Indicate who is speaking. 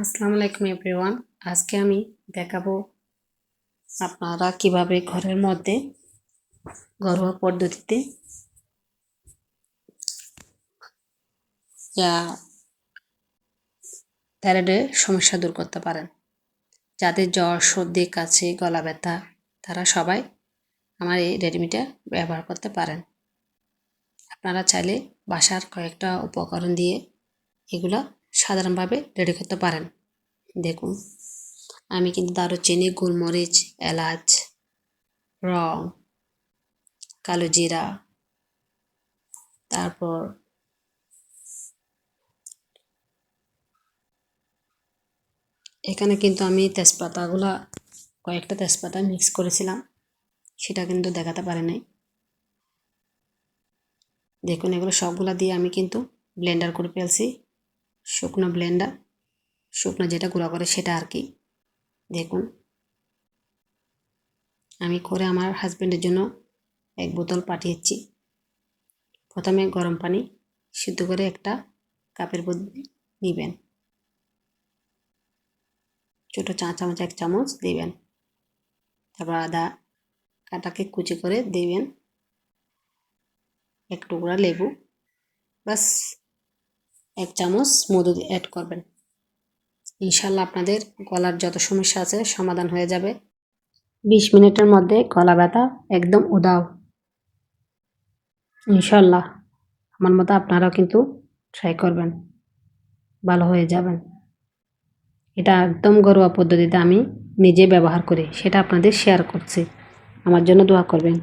Speaker 1: আসসালামু আলাইকুম এভরিওয়ান। আজকে আমি দেখাবো আপনারা কীভাবে ঘরের মধ্যে ঘরোয়া পদ্ধতিতে থাইরয়েডের সমস্যা দূর করতে পারেন। যাদের জ্বর, সর্দি, কাশি, গলা ব্যথা, তারা সবাই আমার এই রেডমিটা ব্যবহার করতে পারেন। আপনারা চাইলে বাসার কয়েকটা উপকরণ দিয়ে এগুলো সাধারণভাবে রেডি করতে পারেন। দেখুন, আমি কিন্তু দারুচিনি, গোলমরিচ, এলাচ, রং, কালো জিরা, তারপর এখানে কিন্তু আমি তেজপাতাগুলা, কয়েকটা তেজপাতা মিক্স করেছিলাম, সেটা কিন্তু দেখাতে পারে নাই। দেখুন, এগুলো সবগুলা দিয়ে আমি কিন্তু ব্লেন্ডার করে ফেলছি। শুকনো ব্লেন্ডার শুকনো যেটা গুঁড়া করে সেটা আর কি। দেখুন, আমি করে আমার হাজব্যান্ডের জন্য এক বোতল পাঠিয়েছি। প্রথমে গরম পানি সিদ্ধ করে একটা কাপের মধ্যে নিবেন। ছোটো চা চামচ, এক চামচ দেবেন। তারপর আদা কাটাকে কুচি করে দেবেন। এক টুকরা লেবু। বাস এক চামচ মধু অ্যাড করবেন। ইনশাল্লাহ আপনাদের গলার যত সমস্যা আছে সমাধান হয়ে যাবে। বিশ মিনিটের মধ্যে গলা ব্যথা একদম উদাও। ইনশাল্লাহ আমার মতো আপনারাও কিন্তু ট্রাই করবেন। ভালো হয়ে যাবেন। এটা একদম ঘরোয়া পদ্ধতিতে আমি নিজে ব্যবহার করি, সেটা আপনাদের শেয়ার করছি। আমার জন্য দোয়া করবেন।